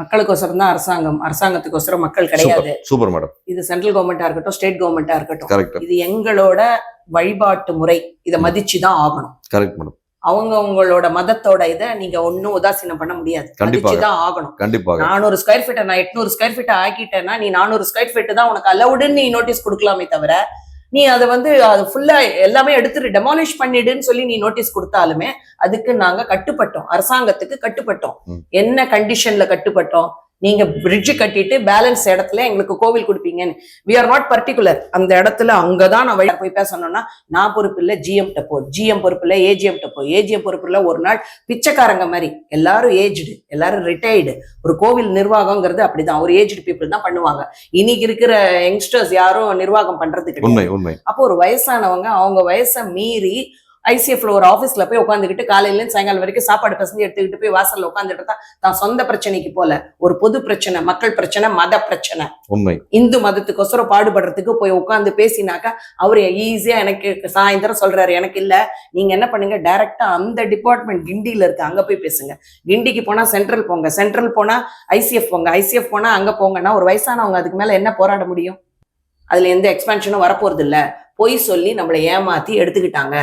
மக்களுக்கோசரம் தான் அரசாங்கம். அரசாங்கத்துக்கோசரம் மக்கள் கிடையாது. Super madam. இது சென்ட்ரல் கவர்மெண்டா இருக்கட்டும் ஸ்டேட் கவர்மெண்டா இருக்கட்டும். இது எங்களோட வழிபாட்டு முறை. இதை மதிச்சு தான் ஆகணும். Correct madam. அவங்க உங்களோட மதத்தோட இதை நீங்க ஒன்னும் உதாசீனம் பண்ண முடியாது. கண்டிப்பாக. மதிச்சு தான் ஆகணும். கண்டிப்பாக. நானூறு ஸ்கொயர் ஃபீட்டை நான் எட்நூறு ஸ்கொயர் ஃபீட்டை ஆக்கிட்டேன்னா நீ நானூறு ஸ்கொயர் ஃபீட் தான் உனக்கு அலவுடுன்னு நீ நோட்டீஸ் கொடுக்கலாமே தவிர நீ அதை வந்து அது ஃபுல்லா எல்லாமே எடுத்துட்டு டெமாலிஷ் பண்ணிடுன்னு சொல்லி நீ நோட்டீஸ் கொடுத்தாலுமே அதுக்கு நாங்க கட்டுப்பட்டோம். அரசாங்கத்துக்கு கட்டுப்பட்டோம். என்ன கண்டிஷன்ல கட்டுப்பட்டோம்? நீங்க பிரிட்ஜ் கட்டிட்டு பேலன்ஸ் இடத்துல எங்களுக்கு கோவில் கொடுப்பீங்கன்னு. வி ஆர் நாட் பர்டிகுலர் அந்த இடத்துல அங்கதான் நான் வழி போய் பேசணும்னா நான் பொறுப்பு இல்லை ஜிஎம் போ. ஜிஎம் பொறுப்பு இல்லை ஏஜிஎம் போ. ஏஜிஎம் பொறுப்பு இல்லை ஒரு நாள் பிச்சைக்காரங்க மாதிரி. எல்லாரும் ஏஜ்டு எல்லாரும் ரிட்டையர்டு ஒரு கோவில் நிர்வாகங்கிறது அப்படிதான். ஒரு ஏஜ்டு பீப்புள் தான் பண்ணுவாங்க. இன்னைக்கு இருக்கிற யங்ஸ்டர்ஸ் யாரும் நிர்வாகம் பண்றது கிடையாது. அப்போ ஒரு வயசானவங்க அவங்க வயசை மீறி ஐசிஎஃப்ல ஒரு ஆபீஸ்ல போய் உட்காந்துக்கிட்டு காலையில சாயங்காலம் வரைக்கும் சாப்பாடு பசங்க எடுத்துக்கிட்டு போய் வாசல்ல உட்காந்துட்டு தான் தான் சொந்த பிரச்சனைக்கு போல. ஒரு பொது பிரச்சனை மக்கள் பிரச்சனை மத பிரச்சனை. உண்மை. இந்து மதத்துக்கோசரம் பாடுபடுறதுக்கு போய் உட்காந்து பேசினாக்கா அவரு ஈஸியா எனக்கு சாயந்தரம் சொல்றாரு எனக்கு இல்ல. நீங்க என்ன பண்ணுங்க? டைரக்டா அந்த டிபார்ட்மெண்ட் கிண்டியில இருக்கு. அங்க போய் பேசுங்க. கிண்டிக்கு போனா சென்ட்ரல் போங்க. சென்ட்ரல் போனா ஐசிஎஃப் போங்க. ஐசிஎஃப் போனா அங்க போங்கன்னா ஒரு வயசானவங்க அதுக்கு மேல என்ன போராட முடியும்? அதுல எந்த எக்ஸ்பென்ஷனும் வரப்போறது இல்ல பொய் சொல்லி நம்மளை ஏமாத்தி எடுத்துக்கிட்டாங்க.